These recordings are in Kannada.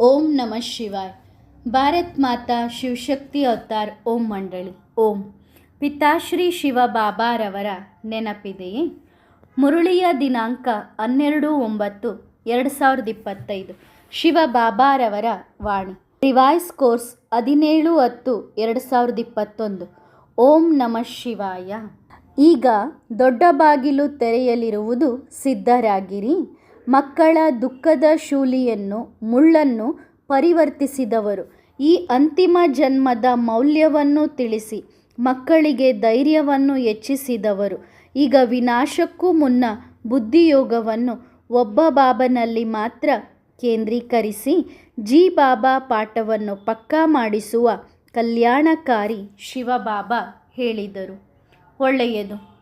ಓಂ ನಮಃ ಶಿವಾಯ್. ಭಾರತ್ ಮಾತಾ ಶಿವಶಕ್ತಿ ಅವತಾರ್ ಓಂ ಮಂಡಳಿ. ಓಂ. ಪಿತಾಶ್ರೀ ಶಿವ ಬಾಬಾರವರ ನೆನಪಿದೆಯೇ ಮುರುಳಿಯ ದಿನಾಂಕ ಹನ್ನೆರಡು ಒಂಬತ್ತು ಎರಡು ಸಾವಿರದ ಇಪ್ಪತ್ತೈದು. ಶಿವ ಬಾಬಾರವರ ವಾಣಿ. ರಿವೈಸ್ ಕೋರ್ಸ್ ಹದಿನೇಳು ಹತ್ತು ಎರಡು ಸಾವಿರದ ಇಪ್ಪತ್ತೊಂದು. ಓಂ ನಮಃ ಶಿವಾಯ. ಈಗ ದೊಡ್ಡ ಬಾಗಿಲು ತೆರೆಯಲಿರುವುದು ಸಿದ್ಧರಾಗಿರಿ. ಮಕ್ಕಳ ದುಃಖದ ಶೂಲಿಯನ್ನು, ಮುಳ್ಳನ್ನು ಪರಿವರ್ತಿಸಿದವರು. ಈ ಅಂತಿಮ ಜನ್ಮದ ಮೌಲ್ಯವನ್ನು ತಿಳಿಸಿ, ಮಕ್ಕಳಿಗೆ ಧೈರ್ಯವನ್ನು ಹೆಚ್ಚಿಸಿದವರು. ಈಗ ವಿನಾಶಕ್ಕೂ ಮುನ್ನ ಬುದ್ಧಿಯೋಗವನ್ನು ಒಬ್ಬ ಬಾಬನಲ್ಲಿ ಮಾತ್ರ ಕೇಂದ್ರೀಕರಿಸಿ, ಜಿ ಬಾಬಾ ಪಾಠವನ್ನು ಪಕ್ಕಾ ಮಾಡಿಸುವ ಕಲ್ಯಾಣಕಾರಿ ಶಿವಬಾಬಾ ಹೇಳಿದರು. ಒಳ್ಳೆಯದು.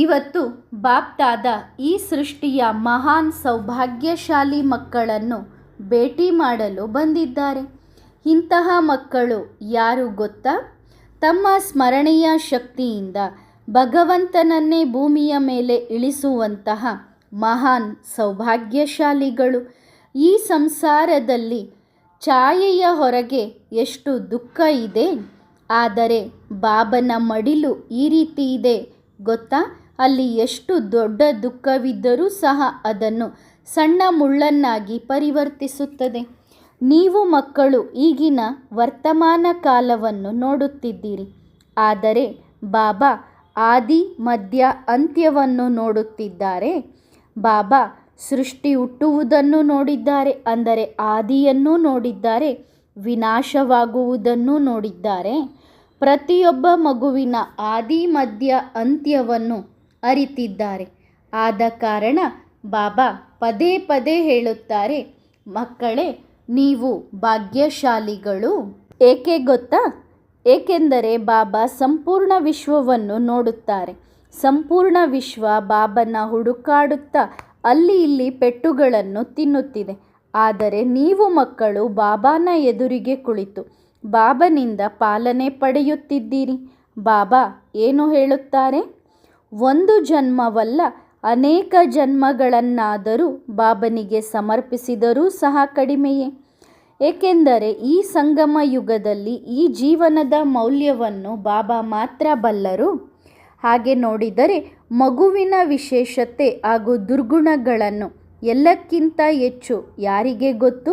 ಇವತ್ತು ಬಾಪ್ತಾದ ಈ ಸೃಷ್ಟಿಯ ಮಹಾನ್ ಸೌಭಾಗ್ಯಶಾಲಿ ಮಕ್ಕಳನ್ನು ಭೇಟಿ ಮಾಡಲು ಬಂದಿದ್ದಾರೆ. ಇಂತಹ ಮಕ್ಕಳು ಯಾರು ಗೊತ್ತಾ? ತಮ್ಮ ಸ್ಮರಣೀಯ ಶಕ್ತಿಯಿಂದ ಭಗವಂತನನ್ನೇ ಭೂಮಿಯ ಮೇಲೆ ಇಳಿಸುವಂತಹ ಮಹಾನ್ ಸೌಭಾಗ್ಯಶಾಲಿಗಳು. ಈ ಸಂಸಾರದಲ್ಲಿ ಛಾಯೆಯ ಹೊರಗೆ ಎಷ್ಟು ದುಃಖ ಇದೆ. ಆದರೆ ಬಾಬನ ಮಡಿಲು ಈ ರೀತಿ ಇದೆ, ಗೊತ್ತಾ? ಅಲ್ಲಿ ಎಷ್ಟು ದೊಡ್ಡ ದುಃಖವಿದ್ದರೂ ಸಹ ಅದನ್ನು ಸಣ್ಣ ಮುಳ್ಳನ್ನಾಗಿ ಪರಿವರ್ತಿಸುತ್ತದೆ. ನೀವು ಮಕ್ಕಳು, ಈಗಿನ ವರ್ತಮಾನ ಕಾಲವನ್ನು ನೋಡುತ್ತಿದ್ದೀರಿ. ಆದರೆ ಬಾಬಾ ಆದಿ, ಮಧ್ಯ, ಅಂತ್ಯವನ್ನು ನೋಡುತ್ತಿದ್ದಾರೆ. ಬಾಬಾ ಸೃಷ್ಟಿ ಹುಟ್ಟುವುದನ್ನು ನೋಡಿದ್ದಾರೆ, ಅಂದರೆ ಆದಿಯನ್ನೂ ನೋಡಿದ್ದಾರೆ, ವಿನಾಶವಾಗುವುದನ್ನು ನೋಡಿದ್ದಾರೆ. ಪ್ರತಿಯೊಬ್ಬ ಮಗುವಿನ ಆದಿ, ಮಧ್ಯ, ಅಂತ್ಯವನ್ನು ಅರಿತಿದ್ದಾರೆ. ಆದ ಕಾರಣ ಬಾಬಾ ಪದೇ ಪದೇ ಹೇಳುತ್ತಾರೆ, ಮಕ್ಕಳೇ, ನೀವು ಭಾಗ್ಯಶಾಲಿಗಳು. ಏಕೆ ಗೊತ್ತಾ? ಏಕೆಂದರೆ ಬಾಬಾ ಸಂಪೂರ್ಣ ವಿಶ್ವವನ್ನು ನೋಡುತ್ತಾರೆ. ಸಂಪೂರ್ಣ ವಿಶ್ವ ಬಾಬನ ಹುಡುಕಾಡುತ್ತಾ ಅಲ್ಲಿ ಇಲ್ಲಿ ಪೆಟ್ಟುಗಳನ್ನು ತಿನ್ನುತ್ತಿದೆ. ಆದರೆ ನೀವು ಮಕ್ಕಳು ಬಾಬಾನ ಎದುರಿಗೆ ಕುಳಿತು, ಬಾಬನಿಂದ ಪಾಲನೆ ಪಡೆಯುತ್ತಿದ್ದೀರಿ. ಬಾಬಾ ಏನು ಹೇಳುತ್ತಾರೆ? ಒಂದು ಜನ್ಮವಲ್ಲ, ಅನೇಕ ಜನ್ಮಗಳನ್ನಾದರೂ ಬಾಬನಿಗೆ ಸಮರ್ಪಿಸಿದರೂ ಸಹ ಕಡಿಮೆಯೇ. ಏಕೆಂದರೆ ಈ ಸಂಗಮ ಯುಗದಲ್ಲಿ ಈ ಜೀವನದ ಮೌಲ್ಯವನ್ನು ಬಾಬಾ ಮಾತ್ರ ಬಲ್ಲರು. ಹಾಗೆ ನೋಡಿದರೆ ಮಗುವಿನ ವಿಶೇಷತೆ ಹಾಗೂ ದುರ್ಗುಣಗಳನ್ನು ಎಲ್ಲಕ್ಕಿಂತ ಹೆಚ್ಚು ಯಾರಿಗೆ ಗೊತ್ತು?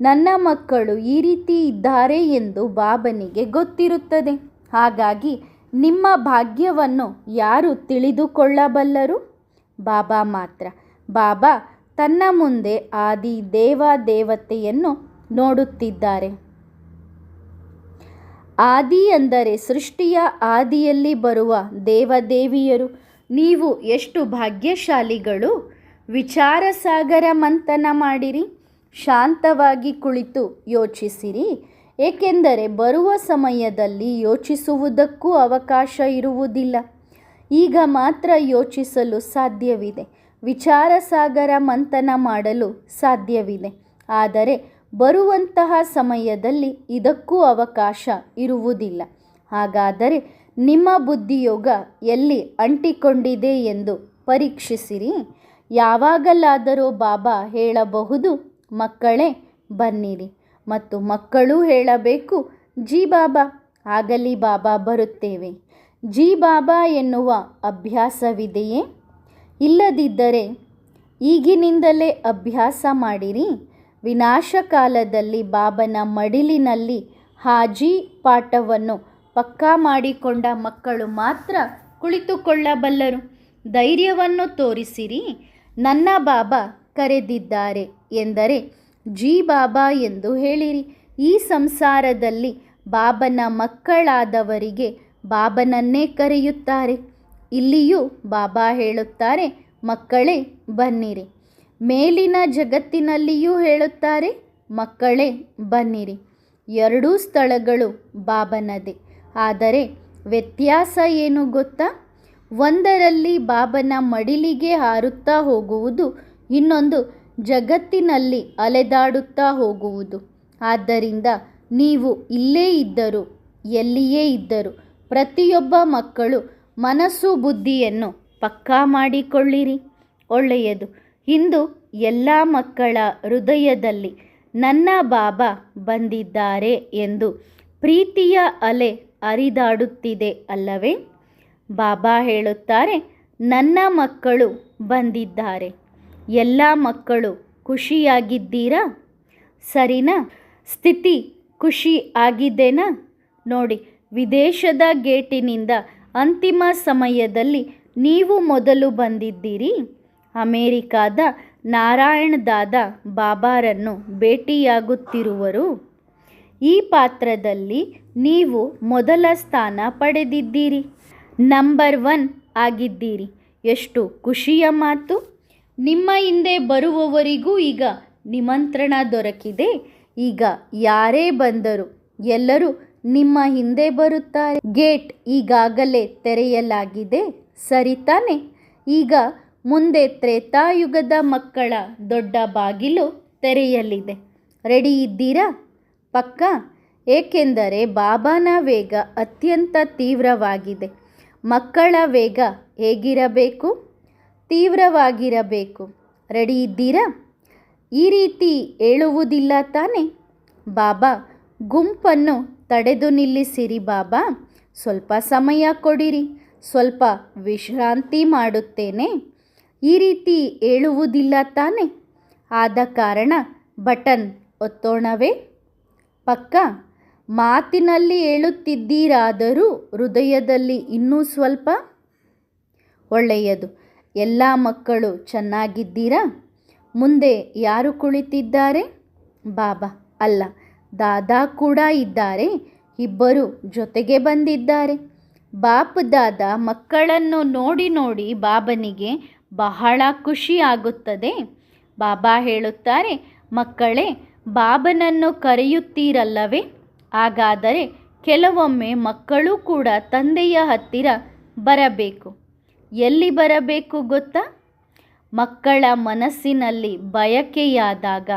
ನನ್ನ ಮಕ್ಕಳು ಈ ರೀತಿ ಇದ್ದಾರೆ ಎಂದು ಬಾಬನಿಗೆ ಗೊತ್ತಿರುತ್ತದೆ. ಹಾಗಾಗಿ ನಿಮ್ಮ ಭಾಗ್ಯವನ್ನು ಯಾರು ತಿಳಿದುಕೊಳ್ಳಬಲ್ಲರು? ಬಾಬಾ ಮಾತ್ರ. ಬಾಬಾ ತನ್ನ ಮುಂದೆ ಆದಿ ದೇವ ದೇವತೆಯನ್ನು ನೋಡುತ್ತಿದ್ದಾರೆ. ಆದಿ ಅಂದರೆ ಸೃಷ್ಟಿಯ ಆದಿಯಲ್ಲಿ ಬರುವ ದೇವದೇವಿಯರು. ನೀವು ಎಷ್ಟು ಭಾಗ್ಯಶಾಲಿಗಳು? ವಿಚಾರ ಸಾಗರ ಮಂಥನ ಮಾಡಿರಿ. ಶಾಂತವಾಗಿ ಕುಳಿತು ಯೋಚಿಸಿರಿ. ಏಕೆಂದರೆ ಬರುವ ಸಮಯದಲ್ಲಿ ಯೋಚಿಸುವುದಕ್ಕೂ ಅವಕಾಶ ಇರುವುದಿಲ್ಲ. ಈಗ ಮಾತ್ರ ಯೋಚಿಸಲು ಸಾಧ್ಯವಿದೆ. ವಿಚಾರ ಸಾಗರ ಮಂಥನ ಮಾಡಲು ಸಾಧ್ಯವಿದೆ. ಆದರೆ ಬರುವಂತಹ ಸಮಯದಲ್ಲಿ ಇದಕ್ಕೂ ಅವಕಾಶ ಇರುವುದಿಲ್ಲ. ಹಾಗಾದರೆ ನಿಮ್ಮ ಬುದ್ಧಿಯೋಗ ಎಲ್ಲಿ ಅಂಟಿಕೊಂಡಿದೆ ಎಂದು ಪರೀಕ್ಷಿಸಿರಿ. ಯಾವಾಗಲಾದರೂ ಬಾಬಾ ಹೇಳಬಹುದು, ಮಕ್ಕಳೇ, ಬನ್ನಿರಿ. ಮತ್ತು ಮಕ್ಕಳೂ ಹೇಳಬೇಕು, ಜಿ ಬಾಬಾ, ಆಗಲಿ ಬಾಬಾ, ಬರುತ್ತೇವೆ. ಜಿ ಬಾಬಾ ಎನ್ನುವ ಅಭ್ಯಾಸವಿದೆಯೇ? ಇಲ್ಲದಿದ್ದರೆ ಈಗಿನಿಂದಲೇ ಅಭ್ಯಾಸ ಮಾಡಿರಿ. ವಿನಾಶ ಕಾಲದಲ್ಲಿ ಬಾಬನ ಮಡಿಲಿನಲ್ಲಿ ಹಾಜಿ ಪಾಠವನ್ನು ಪಕ್ಕಾ ಮಾಡಿಕೊಂಡ ಮಕ್ಕಳು ಮಾತ್ರ ಕುಳಿತುಕೊಳ್ಳಬಲ್ಲರು. ಧೈರ್ಯವನ್ನು ತೋರಿಸಿರಿ. ನನ್ನ ಬಾಬಾ ಕರೆದಿದ್ದಾರೆ ಎಂದರೆ ಜಿ ಬಾಬಾ ಎಂದು ಹೇಳಿರಿ. ಈ ಸಂಸಾರದಲ್ಲಿ ಬಾಬನ ಮಕ್ಕಳಾದವರಿಗೆ ಬಾಬನನ್ನೇ ಕರೆಯುತ್ತಾರೆ. ಇಲ್ಲಿಯೂ ಬಾಬಾ ಹೇಳುತ್ತಾರೆ, ಮಕ್ಕಳೇ, ಬನ್ನಿರಿ. ಮೇಲಿನ ಜಗತ್ತಿನಲ್ಲಿಯೂ ಹೇಳುತ್ತಾರೆ, ಮಕ್ಕಳೇ, ಬನ್ನಿರಿ. ಎರಡೂ ಸ್ಥಳಗಳು ಬಾಬನದೇ. ಆದರೆ ವ್ಯತ್ಯಾಸ ಏನು ಗೊತ್ತಾ? ಒಂದರಲ್ಲಿ ಬಾಬನ ಮಡಿಲಿಗೆ ಹಾರುತ್ತಾ ಹೋಗುವುದು, ಇನ್ನೊಂದು ಜಗತ್ತಿನಲ್ಲಿ ಅಲೆದಾಡುತ್ತಾ ಹೋಗುವುದು. ಆದ್ದರಿಂದ ನೀವು ಇಲ್ಲೇ ಇದ್ದರು, ಎಲ್ಲಿಯೇ ಇದ್ದರು ಪ್ರತಿಯೊಬ್ಬ ಮಕ್ಕಳು ಮನಸ್ಸು ಬುದ್ಧಿಯನ್ನು ಪಕ್ಕಾ ಮಾಡಿಕೊಳ್ಳಿರಿ. ಒಳ್ಳೆಯದು. ಇಂದು ಎಲ್ಲ ಮಕ್ಕಳ ಹೃದಯದಲ್ಲಿ ನನ್ನ ಬಾಬಾ ಬಂದಿದ್ದಾರೆ ಎಂದು ಪ್ರೀತಿಯ ಅಲೆ ಹರಿದಾಡುತ್ತಿದೆ ಅಲ್ಲವೇ? ಬಾಬಾ ಹೇಳುತ್ತಾರೆ, ನನ್ನ ಮಕ್ಕಳು ಬಂದಿದ್ದಾರೆ. ಎಲ್ಲ ಮಕ್ಕಳು ಖುಷಿಯಾಗಿದ್ದೀರಾ? ಸರಿನಾ? ಸ್ಥಿತಿ ಖುಷಿ ಆಗಿದ್ದೇನಾ? ನೋಡಿ, ವಿದೇಶದ ಗೇಟಿನಿಂದ ಅಂತಿಮ ಸಮಯದಲ್ಲಿ ನೀವು ಮೊದಲು ಬಂದಿದ್ದೀರಿ. ಅಮೇರಿಕಾದ ನಾರಾಯಣ್ ದಾದಾ ಬಾಬಾರನ್ನು ಭೇಟಿಯಾಗುತ್ತಿರುವರು. ಈ ಪಾತ್ರದಲ್ಲಿ ನೀವು ಮೊದಲ ಸ್ಥಾನ ಪಡೆದಿದ್ದೀರಿ. ನಂಬರ್ ಒನ್ ಆಗಿದ್ದೀರಿ. ಎಷ್ಟು ಖುಷಿಯ ಮಾತು? ನಿಮ್ಮ ಹಿಂದೆ ಬರುವವರಿಗೂ ಈಗ ನಿಮಂತ್ರಣ ದೊರಕಿದೆ. ಈಗ ಯಾರೇ ಬಂದರು ಎಲ್ಲರೂ ನಿಮ್ಮ ಹಿಂದೆ ಬರುತ್ತಾರೆ. ಗೇಟ್ ಈಗಾಗಲೇ ತೆರೆಯಲಾಗಿದೆ. ಸರಿತಾನೆ ಈಗ ಮುಂದೆ ತ್ರೇತಾಯುಗದ ಮಕ್ಕಳ ದೊಡ್ಡ ಬಾಗಿಲು ತೆರೆಯಲಿದೆ. ರೆಡಿ ಇದ್ದೀರಾ? ಪಕ್ಕ. ಏಕೆಂದರೆ ಬಾಬಾನ ವೇಗ ಅತ್ಯಂತ ತೀವ್ರವಾಗಿದೆ. ಮಕ್ಕಳ ವೇಗ ಹೇಗಿರಬೇಕು? ತೀವ್ರವಾಗಿರಬೇಕು. ರೆಡಿ ಇದ್ದೀರಾ? ಈ ರೀತಿ ಹೇಳುವುದಿಲ್ಲ ತಾನೆ? ಬಾಬಾ, ಗುಂಪನ್ನು ತಡೆದು ನಿಲ್ಲಿಸಿರಿ ಬಾಬಾ. ಸ್ವಲ್ಪ ಸಮಯ ಕೊಡಿರಿ. ಸ್ವಲ್ಪ ವಿಶ್ರಾಂತಿ ಮಾಡುತ್ತೇನೆ. ಈ ರೀತಿ ಹೇಳುವುದಿಲ್ಲ ತಾನೆ? ಆದ ಕಾರಣ ಬಟನ್ ಒತ್ತೋಣವೇ. ಪಕ್ಕ, ಮಾತಿನಲ್ಲಿ ಹೇಳುತ್ತಿದ್ದೀರಾದರೂ ಹೃದಯದಲ್ಲಿ ಇನ್ನೂ ಸ್ವಲ್ಪ? ಒಳ್ಳೆಯದು. ಎಲ್ಲ ಮಕ್ಕಳು ಚೆನ್ನಾಗಿದ್ದೀರಾ? ಮುಂದೆ ಯಾರು ಕುಳಿತಿದ್ದಾರೆ? ಬಾಬಾ, ಅಲ್ಲ, ದಾದಾ ಕೂಡ ಇದ್ದಾರೆ. ಇಬ್ಬರು ಜೊತೆಗೆ ಬಂದಿದ್ದಾರೆ. ಬಾಪ್ ದಾದ ಮಕ್ಕಳನ್ನು ನೋಡಿ ನೋಡಿ ಬಾಬನಿಗೆ ಬಹಳ ಖುಷಿ ಆಗುತ್ತದೆ. ಬಾಬಾ ಹೇಳುತ್ತಾರೆ, ಮಕ್ಕಳೇ, ಬಾಬನನ್ನು ಕರೆಯುತ್ತೀರಲ್ಲವೇ? ಹಾಗಾದರೆ ಕೆಲವೊಮ್ಮೆ ಮಕ್ಕಳು ಕೂಡ ತಂದೆಯ ಹತ್ತಿರ ಬರಬೇಕು. ಎಲ್ಲಿ ಬರಬೇಕು ಗೊತ್ತಾ? ಮಕ್ಕಳ ಮನಸ್ಸಿನಲ್ಲಿ ಬಯಕೆಯಾದಾಗ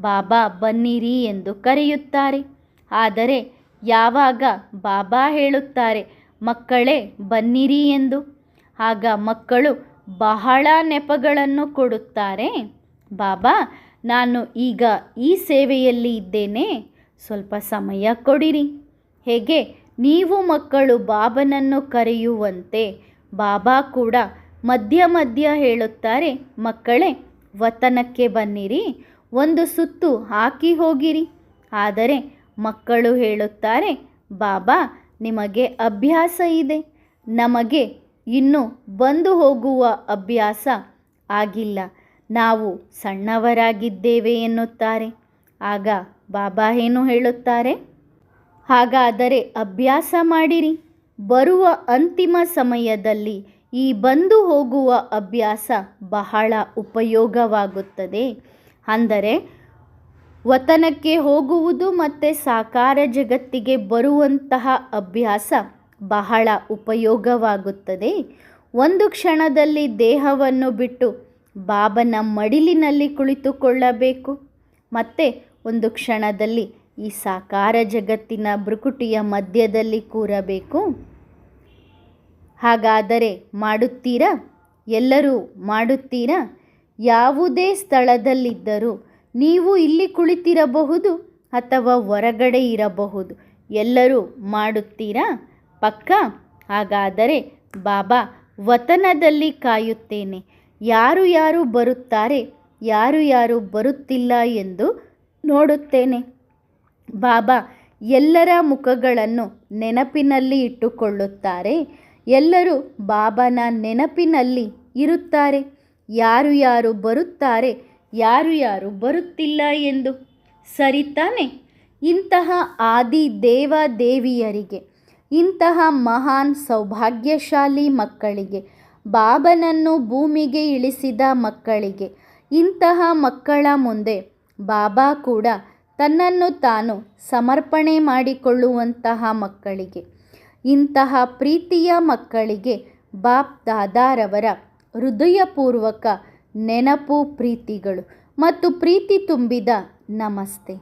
ಬಾಬಾ ಬನ್ನಿರಿ ಎಂದು ಕರೆಯುತ್ತಾರೆ. ಆದರೆ ಯಾವಾಗ ಬಾಬಾ ಹೇಳುತ್ತಾರೆ, ಮಕ್ಕಳೇ ಬನ್ನಿರಿ ಎಂದು? ಆಗ ಮಕ್ಕಳು ಬಹಳ ನೆಪಗಳನ್ನು ಕೊಡುತ್ತಾರೆ. ಬಾಬಾ, ನಾನು ಈಗ ಈ ಸೇವೆಯಲ್ಲಿ ಇದ್ದೇನೆ. ಸ್ವಲ್ಪ ಸಮಯ ಕೊಡಿರಿ. ಹೇಗೆ? ನೀವು ಮಕ್ಕಳು ಬಾಬನನ್ನು ಕರೆಯುವಂತೆ ಬಾಬಾ ಕೂಡ ಮಧ್ಯ ಮಧ್ಯ ಹೇಳುತ್ತಾರೆ, ಮಕ್ಕಳೇ, ವತನಕ್ಕೆ ಬನ್ನಿರಿ, ಒಂದು ಸುತ್ತು ಹಾಕಿ ಹೋಗಿರಿ. ಆದರೆ ಮಕ್ಕಳು ಹೇಳುತ್ತಾರೆ, ಬಾಬಾ, ನಿಮಗೆ ಅಭ್ಯಾಸ ಇದೆ, ನಮಗೆ ಇನ್ನು ಬಂದು ಹೋಗುವ ಅಭ್ಯಾಸ ಆಗಿಲ್ಲ, ನಾವು ಸಣ್ಣವರಾಗಿದ್ದೇವೆ ಎನ್ನುತ್ತಾರೆ. ಆಗ ಬಾಬಾ ಏನು ಹೇಳುತ್ತಾರೆ, ಹಾಗಾದರೆ ಅಭ್ಯಾಸ ಮಾಡಿರಿ. ಬರುವ ಅಂತಿಮ ಸಮಯದಲ್ಲಿ ಈ ಬಂದು ಹೋಗುವ ಅಭ್ಯಾಸ ಬಹಳ ಉಪಯೋಗವಾಗುತ್ತದೆ. ಅಂದರೆ, ವತನಕ್ಕೆ ಹೋಗುವುದು ಮತ್ತು ಸಾಕಾರ ಜಗತ್ತಿಗೆ ಬರುವಂತಹ ಅಭ್ಯಾಸ ಬಹಳ ಉಪಯೋಗವಾಗುತ್ತದೆ. ಒಂದು ಕ್ಷಣದಲ್ಲಿ ದೇಹವನ್ನು ಬಿಟ್ಟು ಬಾಬನ ಮಡಿಲಿನಲ್ಲಿ ಕುಳಿತುಕೊಳ್ಳಬೇಕು. ಮತ್ತು ಒಂದು ಕ್ಷಣದಲ್ಲಿ ಈ ಸಾಕಾರ ಜಗತ್ತಿನ ಭ್ರುಕುಟಿಯ ಮಧ್ಯದಲ್ಲಿ ಕೂರಬೇಕು. ಹಾಗಾದರೆ ಮಾಡುತ್ತೀರಾ? ಎಲ್ಲರೂ ಮಾಡುತ್ತೀರಾ? ಯಾವುದೇ ಸ್ಥಳದಲ್ಲಿದ್ದರೂ ನೀವು ಇಲ್ಲಿ ಕುಳಿತಿರಬಹುದು ಅಥವಾ ಹೊರಗಡೆ ಇರಬಹುದು. ಎಲ್ಲರೂ ಮಾಡುತ್ತೀರಾ? ಪಕ್ಕ? ಹಾಗಾದರೆ ಬಾಬಾ, ವತನದಲ್ಲಿ ಕಾಯುತ್ತೇನೆ. ಯಾರು ಯಾರು ಬರುತ್ತಾರೆ, ಯಾರು ಯಾರು ಬರುತ್ತಿಲ್ಲ ಎಂದು ನೋಡುತ್ತೇನೆ. ಬಾಬಾ ಎಲ್ಲರ ಮುಖಗಳನ್ನು ನೆನಪಿನಲ್ಲಿ ಇಟ್ಟುಕೊಳ್ಳುತ್ತಾರೆ. ಎಲ್ಲರೂ ಬಾಬನ ನೆನಪಿನಲ್ಲಿ ಇರುತ್ತಾರೆ. ಯಾರು ಯಾರು ಬರುತ್ತಾರೆ, ಯಾರು ಯಾರು ಬರುತ್ತಿಲ್ಲ ಎಂದು? ಸರಿತಾನೆ ಇಂತಹ ಆದಿ ದೇವ ದೇವಿಯರಿಗೆ ಇಂತಹ ಮಹಾನ್ ಸೌಭಾಗ್ಯಶಾಲಿ ಮಕ್ಕಳಿಗೆ, ಬಾಬನನ್ನು ಭೂಮಿಗೆ ಇಳಿಸಿದ ಮಕ್ಕಳಿಗೆ, ಇಂತಹ ಮಕ್ಕಳ ಮುಂದೆ ಬಾಬಾ ಕೂಡ ತನ್ನನ್ನು ತಾನು ಸಮರ್ಪಣೆ ಮಾಡಿಕೊಳ್ಳುವಂತಹ ಮಕ್ಕಳಿಗೆ, ಇಂತಹ ಪ್ರೀತಿಯ ಮಕ್ಕಳಿಗೆ ಬಾಪ್ ದಾದಾರವರ ಹೃದಯಪೂರ್ವಕ ನೆನಪು ಪ್ರೀತಿಗಳು ಮತ್ತು ಪ್ರೀತಿ ತುಂಬಿದ ನಮಸ್ತೆ.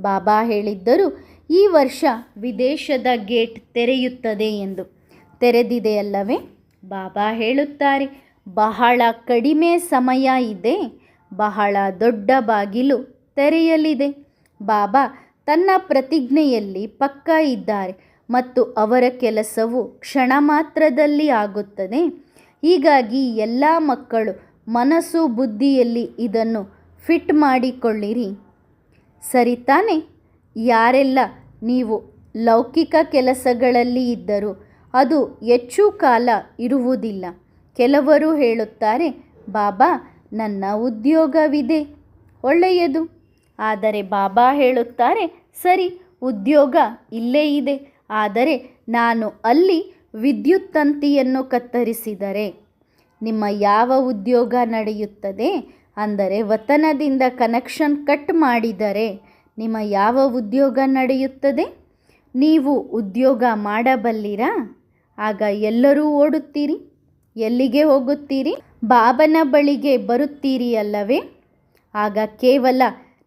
ಬಾಬಾ ಹೇಳಿದ್ದರು, ಈ ವರ್ಷ ವಿದೇಶದ ಗೇಟ್ ತೆರೆಯುತ್ತದೆ ಎಂದು. ತೆರೆದಿದೆಯಲ್ಲವೇ? ಬಾಬಾ ಹೇಳುತ್ತಾರೆ, ಬಹಳ ಕಡಿಮೆ ಸಮಯ ಇದೆ, ಬಹಳ ದೊಡ್ಡ ಬಾಗಿಲು ತೆರೆಯಲಿದೆ. ಬಾಬಾ ತನ್ನ ಪ್ರತಿಜ್ಞೆಯಲ್ಲಿ ಪಕ್ಕಾ ಇದ್ದಾರೆ ಮತ್ತು ಅವರ ಕೆಲಸವು ಕ್ಷಣ ಮಾತ್ರದಲ್ಲಿ ಆಗುತ್ತದೆ. ಹೀಗಾಗಿ ಎಲ್ಲ ಮಕ್ಕಳು ಮನಸ್ಸು ಬುದ್ಧಿಯಲ್ಲಿ ಇದನ್ನು ಫಿಟ್ ಮಾಡಿಕೊಳ್ಳಿರಿ. ಸರಿ ತಾನೆ? ಯಾರೆಲ್ಲ ನೀವು ಲೌಕಿಕ ಕೆಲಸಗಳಲ್ಲಿ ಇದ್ದರೂ ಅದು ಹೆಚ್ಚು ಕಾಲ ಇರುವುದಿಲ್ಲ. ಕೆಲವರು ಹೇಳುತ್ತಾರೆ, ಬಾಬಾ, ನನ್ನ ಉದ್ಯೋಗವಿದೆ. ಒಳ್ಳೆಯದು. ಆದರೆ ಬಾಬಾ ಹೇಳುತ್ತಾರೆ, ಸರಿ, ಉದ್ಯೋಗ ಇಲ್ಲೇ ಇದೆ. ಆದರೆ ನಾನು ಅಲ್ಲಿ ವಿದ್ಯುತ್ ತಂತಿಯನ್ನು ಕತ್ತರಿಸಿದರೆ ನಿಮ್ಮ ಯಾವ ಉದ್ಯೋಗ ನಡೆಯುತ್ತದೆ? ಅಂದರೆ ವತನದಿಂದ ಕನೆಕ್ಷನ್ ಕಟ್ ಮಾಡಿದರೆ ನಿಮ್ಮ ಯಾವ ಉದ್ಯೋಗ ನಡೆಯುತ್ತದೆ? ನೀವು ಉದ್ಯೋಗ ಮಾಡಬಲ್ಲಿರಾ? ಆಗ ಎಲ್ಲರೂ ಓಡುತ್ತೀರಿ. ಎಲ್ಲಿಗೆ ಹೋಗುತ್ತೀರಿ? ಬಾಬನ ಬಳಿಗೆ ಬರುತ್ತೀರಿ ಅಲ್ಲವೇ? ಆಗ ಕೇವಲ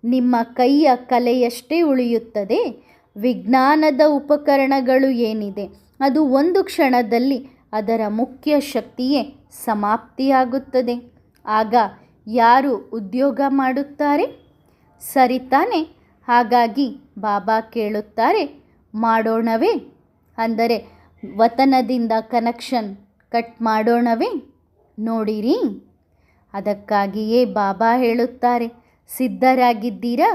ನಿಮ್ಮ ಕೈಯ ಕಲೆಯಷ್ಟೇ ಉಳಿಯುತ್ತದೆ. ವಿಜ್ಞಾನದ ಉಪಕರಣಗಳು ಏನಿದೆ? ಅದು ಒಂದು ಕ್ಷಣದಲ್ಲಿ ಅದರ ಮುಖ್ಯ ಶಕ್ತಿಯೇ ಸಮಾಪ್ತಿಯಾಗುತ್ತದೆ. ಆಗ ಯಾರು ಉದ್ಯೋಗ ಮಾಡುತ್ತಾರೆ? ಸರಿ ತಾನೆ. ಹಾಗಾಗಿ ಬಾಬಾ ಕೇಳುತ್ತಾರೆ, ಮಾಡೋಣವೇ? ಅಂದರೆ, ವತನದಿಂದ ಕನೆಕ್ಷನ್ ಕಟ್ ಮಾಡೋಣವೇ? ನೋಡಿರಿ. ಅದಕ್ಕಾಗಿಯೇ ಬಾಬಾ ಹೇಳುತ್ತಾರೆ ಸಿದ್ಧರಾಗಿದ್ದೀರಾ?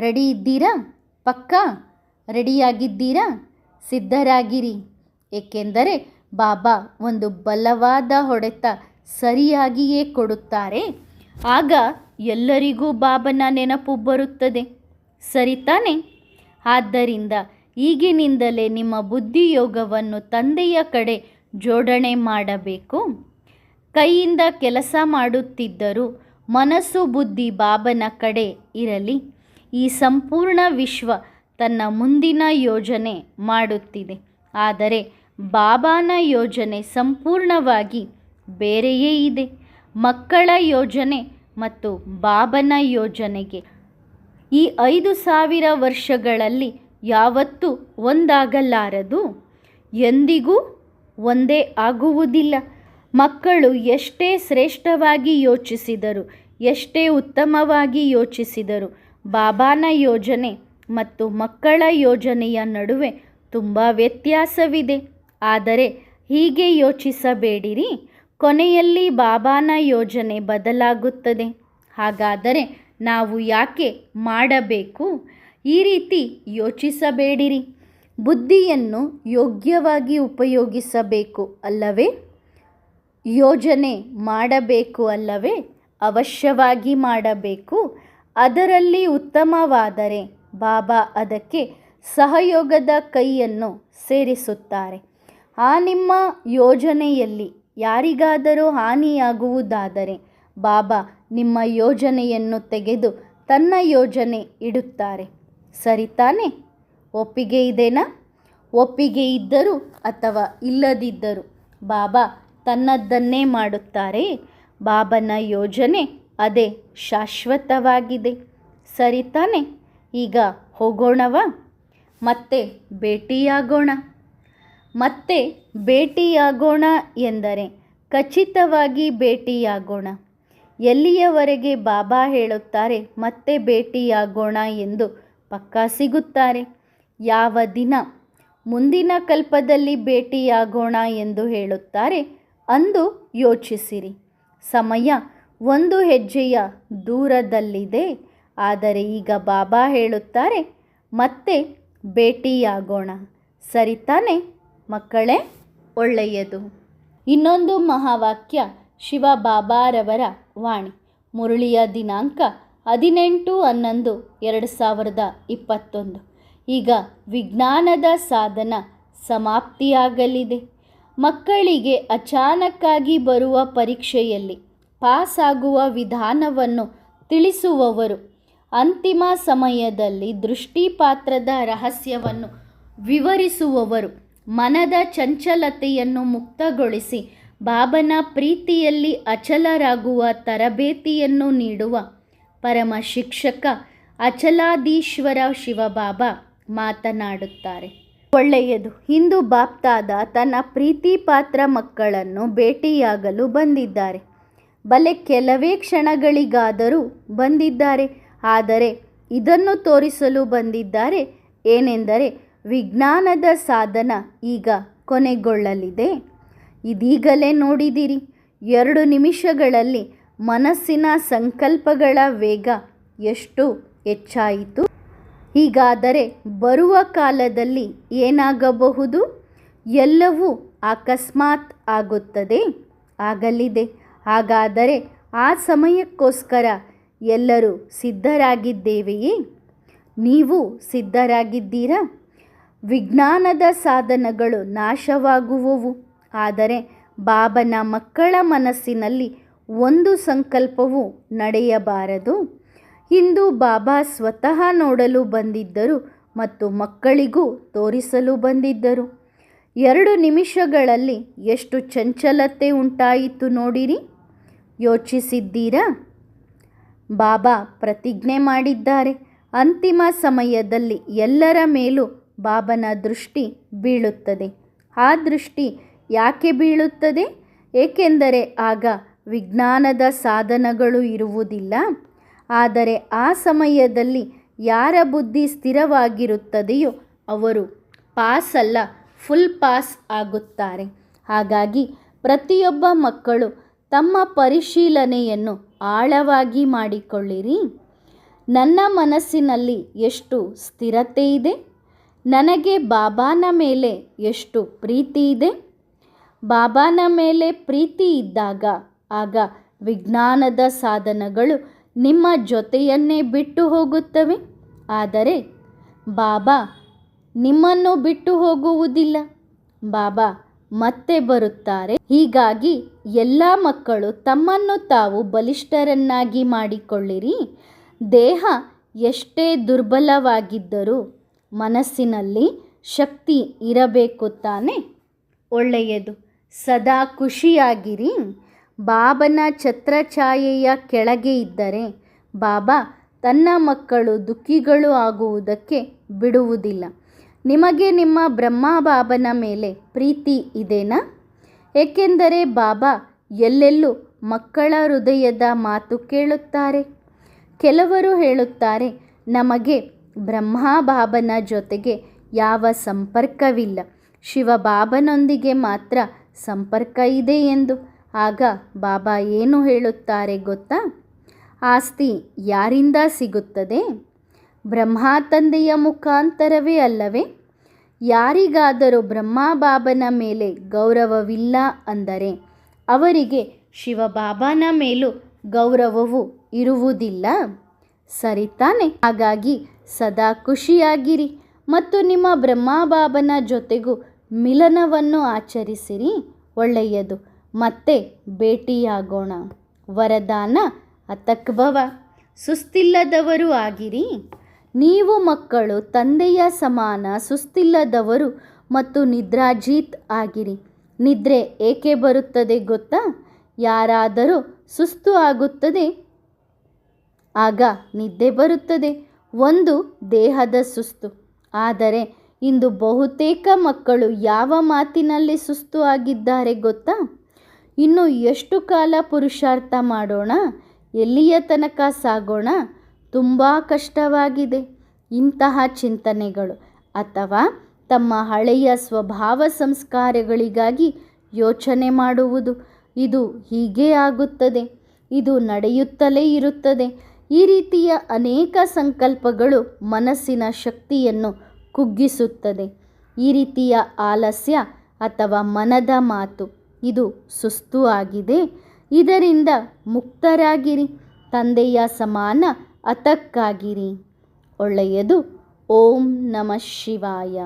ರೆಡಿ ಇದ್ದೀರಾ? ಪಕ್ಕಾ? ರೆಡಿಯಾಗಿದ್ದೀರಾ? ಸಿದ್ಧರಾಗಿರಿ. ಏಕೆಂದರೆ ಬಾಬಾ ಒಂದು ಬಲವಾದ ಹೊಡೆತ ಸರಿಯಾಗಿಯೇ ಕೊಡುತ್ತಾರೆ. ಆಗ ಎಲ್ಲರಿಗೂ ಬಾಬನ ನೆನಪು ಬರುತ್ತದೆ. ಸರಿ ತಾನೆ? ಆದ್ದರಿಂದ ಈಗಿನಿಂದಲೇ ನಿಮ್ಮ ಬುದ್ಧಿಯೋಗವನ್ನು ತಂದೆಯ ಕಡೆ ಜೋಡಣೆ ಮಾಡಬೇಕು. ಕೈಯಿಂದ ಕೆಲಸ ಮಾಡುತ್ತಿದ್ದರೂ ಮನಸ್ಸು ಬುದ್ಧಿ ಬಾಬನ ಕಡೆ ಇರಲಿ. ಈ ಸಂಪೂರ್ಣ ವಿಶ್ವ ತನ್ನ ಮುಂದಿನ ಯೋಜನೆ ಮಾಡುತ್ತಿದೆ. ಆದರೆ ಬಾಬಾನ ಯೋಜನೆ ಸಂಪೂರ್ಣವಾಗಿ ಬೇರೆಯೇ ಇದೆ. ಮಕ್ಕಳ ಯೋಜನೆ ಮತ್ತು ಬಾಬನ ಯೋಜನೆಗೆ ಈ ಐದು ಸಾವಿರ ವರ್ಷಗಳಲ್ಲಿ ಯಾವತ್ತೂ ಒಂದಾಗಲಾರದು. ಎಂದಿಗೂ ಒಂದೇ ಆಗುವುದಿಲ್ಲ. ಮಕ್ಕಳು ಎಷ್ಟೇ ಶ್ರೇಷ್ಠವಾಗಿ ಯೋಚಿಸಿದರು, ಎಷ್ಟೇ ಉತ್ತಮವಾಗಿ ಯೋಚಿಸಿದರು, ಬಾಬಾನ ಯೋಜನೆ ಮತ್ತು ಮಕ್ಕಳ ಯೋಜನೆಯ ನಡುವೆ ತುಂಬ ವ್ಯತ್ಯಾಸವಿದೆ. ಆದರೆ ಹೀಗೆ ಯೋಚಿಸಬೇಡಿರಿ, ಕೊನೆಯಲ್ಲಿ ಬಾಬಾನ ಯೋಜನೆ ಬದಲಾಗುತ್ತದೆ. ಹಾಗಾದರೆ ನಾವು ಯಾಕೆ ಮಾಡಬೇಕು? ಈ ರೀತಿ ಯೋಚಿಸಬೇಡಿರಿ. ಬುದ್ಧಿಯನ್ನು ಯೋಗ್ಯವಾಗಿ ಉಪಯೋಗಿಸಬೇಕು ಅಲ್ಲವೇ? ಯೋಜನೆ ಮಾಡಬೇಕು ಅಲ್ಲವೇ? ಅವಶ್ಯವಾಗಿ ಮಾಡಬೇಕು. ಅದರಲ್ಲಿ ಉತ್ತಮವಾದರೆ ಬಾಬಾ ಅದಕ್ಕೆ ಸಹಯೋಗದ ಕೈಯನ್ನು ಸೇರಿಸುತ್ತಾರೆ. ಆ ನಿಮ್ಮ ಯೋಜನೆಯಲ್ಲಿ ಯಾರಿಗಾದರೂ ಹಾನಿಯಾಗುವುದಾದರೆ ಬಾಬಾ ನಿಮ್ಮ ಯೋಜನೆಯನ್ನು ತೆಗೆದು ತನ್ನ ಯೋಜನೆ ಇಡುತ್ತಾರೆ. ಸರಿ ತಾನೆ? ಒಪ್ಪಿಗೆ ಇದೆನಾ? ಒಪ್ಪಿಗೆ ಇದ್ದರೂ ಅಥವಾ ಇಲ್ಲದಿದ್ದರೂ ಬಾಬಾ ತನ್ನದ್ದನ್ನೇ ಮಾಡುತ್ತಾರೆ. ಬಾಬನ ಯೋಜನೆ ಅದೇ ಶಾಶ್ವತವಾಗಿದೆ. ಸರಿ ತಾನೆ, ಈಗ ಹೋಗೋಣವಾ? ಮತ್ತೆ ಭೇಟಿಯಾಗೋಣ. ಮತ್ತೆ ಭೇಟಿಯಾಗೋಣ ಎಂದರೆ ಖಚಿತವಾಗಿ ಭೇಟಿಯಾಗೋಣ. ಎಲ್ಲಿಯವರೆಗೆ ಬಾಬಾ ಹೇಳುತ್ತಾರೆ, ಮತ್ತೆ ಭೇಟಿಯಾಗೋಣ ಎಂದು ಪಕ್ಕಾ ಸಿಗುತ್ತಾರೆ. ಯಾವ ದಿನ? ಮುಂದಿನ ಕಲ್ಪದಲ್ಲಿ ಭೇಟಿಯಾಗೋಣ ಎಂದು ಹೇಳುತ್ತಾರೆ. ಅಂದು ಯೋಚಿಸಿರಿ. ಸಮಯ ಒಂದು ಹೆಜ್ಜೆಯ ದೂರದಲ್ಲಿದೆ. ಆದರೆ ಈಗ ಬಾಬಾ ಹೇಳುತ್ತಾರೆ, ಮತ್ತೆ ಭೇಟಿಯಾಗೋಣ. ಸರಿ ತಾನೆ, ಮಕ್ಕಳೇ? ಒಳ್ಳೆಯದು. ಇನ್ನೊಂದು ಮಹಾವಾಕ್ಯ ಶಿವ ಬಾಬಾರವರ ವಾಣಿ. ಮುರುಳಿಯ ದಿನಾಂಕ ಹದಿನೆಂಟು ಹನ್ನೊಂದು ಎರಡು ಸಾವಿರದ ಇಪ್ಪತ್ತೊಂದು. ಈಗ ವಿಜ್ಞಾನದ ಸಾಧನ ಸಮಾಪ್ತಿಯಾಗಲಿದೆ. ಮಕ್ಕಳಿಗೆ ಅಚಾನಕ್ಕಾಗಿ ಬರುವ ಪರೀಕ್ಷೆಯಲ್ಲಿ ಪಾಸಾಗುವ ವಿಧಾನವನ್ನು ತಿಳಿಸುವವರು. ಅಂತಿಮ ಸಮಯದಲ್ಲಿ ದೃಷ್ಟಿಪಾತ್ರದ ರಹಸ್ಯವನ್ನು ವಿವರಿಸುವವರು. ಮನದ ಚಂಚಲತೆಯನ್ನು ಮುಕ್ತಗೊಳಿಸಿ ಬಾಬನ ಪ್ರೀತಿಯಲ್ಲಿ ಅಚಲರಾಗುವ ತರಬೇತಿಯನ್ನು ನೀಡುವ ಪರಮ ಶಿಕ್ಷಕ ಅಚಲಾದೀಶ್ವರ ಶಿವಬಾಬಾ ಮಾತನಾಡುತ್ತಾರೆ. ಒಳ್ಳೆಯದು. ಹಿಂದೂ ಬಾಪ್ತಾದ ತನ್ನ ಪ್ರೀತಿಪಾತ್ರ ಮಕ್ಕಳನ್ನು ಭೇಟಿಯಾಗಲು ಬಂದಿದ್ದಾರೆ. ಬಲೆ ಕೆಲವೇ ಕ್ಷಣಗಳಿಗಾದರೂ ಬಂದಿದ್ದಾರೆ. ಆದರೆ ಇದನ್ನು ತೋರಿಸಲು ಬಂದಿದ್ದಾರೆ ಏನೆಂದರೆ ವಿಜ್ಞಾನದ ಸಾಧನ ಈಗ ಕೊನೆಗೊಳ್ಳಲಿದೆ. ಇದೀಗಲೇ ನೋಡಿದಿರಿ. ಎರಡು ನಿಮಿಷಗಳಲ್ಲಿ ಮನಸ್ಸಿನ ಸಂಕಲ್ಪಗಳ ವೇಗ ಎಷ್ಟು ಹೆಚ್ಚಾಯಿತು? ಹೀಗಾದರೆ ಬರುವ ಕಾಲದಲ್ಲಿ ಏನಾಗಬಹುದು? ಎಲ್ಲವೂ ಅಕಸ್ಮಾತ್ ಆಗುತ್ತದೆ, ಆಗಲಿದೆ. ಹಾಗಾದರೆ ಆ ಸಮಯಕ್ಕೋಸ್ಕರ ಎಲ್ಲರೂ ಸಿದ್ಧರಾಗಿದ್ದೇವೆಯೇ? ನೀವು ಸಿದ್ಧರಾಗಿದ್ದೀರಾ? ವಿಜ್ಞಾನದ ಸಾಧನಗಳು ನಾಶವಾಗುವವು. ಆದರೆ ಬಾಬನ ಮಕ್ಕಳ ಮನಸ್ಸಿನಲ್ಲಿ ಒಂದು ಸಂಕಲ್ಪವೂ ನಡೆಯಬಾರದು. ಇಂದು ಬಾಬಾ ಸ್ವತಃ ನೋಡಲು ಬಂದಿದ್ದರು ಮತ್ತು ಮಕ್ಕಳಿಗೂ ತೋರಿಸಲು ಬಂದಿದ್ದರು. ಎರಡು ನಿಮಿಷಗಳಲ್ಲಿ ಎಷ್ಟು ಚಂಚಲತೆ ಉಂಟಾಯಿತು ನೋಡಿರಿ. ಯೋಚಿಸಿದ್ದೀರಾ? ಬಾಬಾ ಪ್ರತಿಜ್ಞೆ ಮಾಡಿದ್ದಾರೆ. ಅಂತಿಮ ಸಮಯದಲ್ಲಿ ಎಲ್ಲರ ಮೇಲೂ ಬಾಬನ ದೃಷ್ಟಿ ಬೀಳುತ್ತದೆ. ಆ ದೃಷ್ಟಿ ಯಾಕೆ ಬೀಳುತ್ತದೆ? ಏಕೆಂದರೆ ಆಗ ವಿಜ್ಞಾನದ ಸಾಧನಗಳು ಇರುವುದಿಲ್ಲ. ಆದರೆ ಆ ಸಮಯದಲ್ಲಿ ಯಾರ ಬುದ್ಧಿ ಸ್ಥಿರವಾಗಿರುತ್ತದೆಯೋ ಅವರು ಪಾಸ್ ಅಲ್ಲ, ಫುಲ್ ಪಾಸ್ ಆಗುತ್ತಾರೆ. ಹಾಗಾಗಿ ಪ್ರತಿಯೊಬ್ಬ ಮಕ್ಕಳು ತಮ್ಮ ಪರಿಶೀಲನೆಯನ್ನು ಆಳವಾಗಿ ಮಾಡಿಕೊಳ್ಳಿರಿ. ನನ್ನ ಮನಸ್ಸಿನಲ್ಲಿ ಎಷ್ಟು ಸ್ಥಿರತೆ ಇದೆ? ನನಗೆ ಬಾಬಾನ ಮೇಲೆ ಎಷ್ಟು ಪ್ರೀತಿ ಇದೆ? ಬಾಬಾನ ಮೇಲೆ ಪ್ರೀತಿ ಇದ್ದಾಗ ಆಗ ವಿಜ್ಞಾನದ ಸಾಧನಗಳು ನಿಮ್ಮ ಜೊತೆಯನ್ನೇ ಬಿಟ್ಟು ಹೋಗುತ್ತವೆ. ಆದರೆ ಬಾಬಾ ನಿಮ್ಮನ್ನು ಬಿಟ್ಟು ಹೋಗುವುದಿಲ್ಲ. ಬಾಬಾ ಮತ್ತೆ ಬರುತ್ತಾರೆ. ಹೀಗಾಗಿ ಎಲ್ಲ ಮಕ್ಕಳು ತಮ್ಮನ್ನು ತಾವು ಬಲಿಷ್ಠರನ್ನಾಗಿ ಮಾಡಿಕೊಳ್ಳಿರಿ. ದೇಹ ಎಷ್ಟೇ ದುರ್ಬಲವಾಗಿದ್ದರೂ ಮನಸ್ಸಿನಲ್ಲಿ ಶಕ್ತಿ ಇರಬೇಕು ತಾನೆ. ಒಳ್ಳೆಯದು. ಸದಾ ಖುಷಿಯಾಗಿರಿ. ಬಾಬನ ಛತ್ರಛಾಯೆಯ ಕೆಳಗೆ ಇದ್ದರೆ ಬಾಬಾ ತನ್ನ ಮಕ್ಕಳು ದುಃಖಿಗಳು ಆಗುವುದಕ್ಕೆ ಬಿಡುವುದಿಲ್ಲ. ನಿಮಗೆ ನಿಮ್ಮ ಬ್ರಹ್ಮ ಬಾಬನ ಮೇಲೆ ಪ್ರೀತಿ ಇದೆನಾ? ಏಕೆಂದರೆ ಬಾಬಾ ಎಲ್ಲೆಲ್ಲೂ ಮಕ್ಕಳ ಹೃದಯದ ಮಾತು ಕೇಳುತ್ತಾರೆ. ಕೆಲವರು ಹೇಳುತ್ತಾರೆ, ನಮಗೆ ಬ್ರಹ್ಮ ಬಾಬನ ಜೊತೆಗೆ ಯಾವ ಸಂಪರ್ಕವಿಲ್ಲ. ಶಿವಬಾಬನೊಂದಿಗೆ ಮಾತ್ರ ಸಂಪರ್ಕ ಇದೆ ಎಂದು. ಆಗ ಬಾಬಾ ಏನು ಹೇಳುತ್ತಾರೆ ಗೊತ್ತಾ? ಆಸ್ತಿ ಯಾರಿಂದ ಸಿಗುತ್ತದೆ? ಬ್ರಹ್ಮ ತಂದೆಯ ಮುಖಾಂತರವೇ ಅಲ್ಲವೇ? ಯಾರಿಗಾದರೂ ಬ್ರಹ್ಮ ಬಾಬನ ಮೇಲೆ ಗೌರವವಿಲ್ಲ ಅಂದರೆ ಅವರಿಗೆ ಶಿವಬಾಬನ ಮೇಲೂ ಗೌರವವು ಇರುವುದಿಲ್ಲ? ಸರಿ ತಾನೆ, ಹಾಗಾಗಿ ಸದಾ ಖುಷಿಯಾಗಿರಿ ಮತ್ತು ನಿಮ್ಮ ಬ್ರಹ್ಮ ಬಾಬನ ಜೊತೆಗೂ ಮಿಲನವನ್ನು ಆಚರಿಸಿರಿ, ಒಳ್ಳೆಯದು. ಮತ್ತೆ ಭೇಟಿಯಾಗೋಣ. ವರದಾನ ಅತಕ್ಭವ ಸುಸ್ತಿಲ್ಲದವರು ಆಗಿರಿ. ನೀವು ಮಕ್ಕಳು, ತಂದೆಯ ಸಮಾನ, ಸುಸ್ತಿಲ್ಲದವರು ಮತ್ತು ನಿದ್ರಾಜೀತ್ ಆಗಿರಿ. ನಿದ್ರೆ ಏಕೆ ಬರುತ್ತದೆ ಗೊತ್ತಾ? ಯಾರಾದರೂ ಸುಸ್ತು ಆಗುತ್ತದೆ, ಆಗ ನಿದ್ದೆ ಬರುತ್ತದೆ. ಒಂದು ದೇಹದ ಸುಸ್ತು. ಆದರೆ ಇಂದು ಬಹುತೇಕ ಮಕ್ಕಳು ಯಾವ ಮಾತಿನಲ್ಲಿ ಸುಸ್ತು ಆಗಿದ್ದಾರೆ ಗೊತ್ತಾ? ಇನ್ನು ಎಷ್ಟು ಕಾಲ ಪುರುಷಾರ್ಥ ಮಾಡೋಣ? ಎಲ್ಲಿಯ ತನಕ ಸಾಗೋಣ? ತುಂಬ ಕಷ್ಟವಾಗಿದೆ ಇಂತಹ ಚಿಂತನೆಗಳು. ಅಥವಾ ತಮ್ಮ ಹಳೆಯ ಸ್ವಭಾವ ಸಂಸ್ಕಾರಗಳಿಗಾಗಿ ಯೋಚನೆ ಮಾಡುವುದು. ಇದು ಹೀಗೇ ಆಗುತ್ತದೆ. ಇದು ನಡೆಯುತ್ತಲೇ ಇರುತ್ತದೆ. ಈ ರೀತಿಯ ಅನೇಕ ಸಂಕಲ್ಪಗಳು ಮನಸ್ಸಿನ ಶಕ್ತಿಯನ್ನು ಕುಗ್ಗಿಸುತ್ತದೆ. ಈ ರೀತಿಯ ಆಲಸ್ಯ ಅಥವಾ ಮನದ ಮಾತು. ಇದು ಸುಸ್ತು ಆಗಿದೆ. ಇದರಿಂದ ಮುಕ್ತರಾಗಿರಿ. ತಂದೆಯ ಸಮಾನ ಅತಕ್ಕಾಗಿರಿ. ಒಳ್ಳೆಯದು. ಓಂ ನಮಃ ಶಿವಾಯ.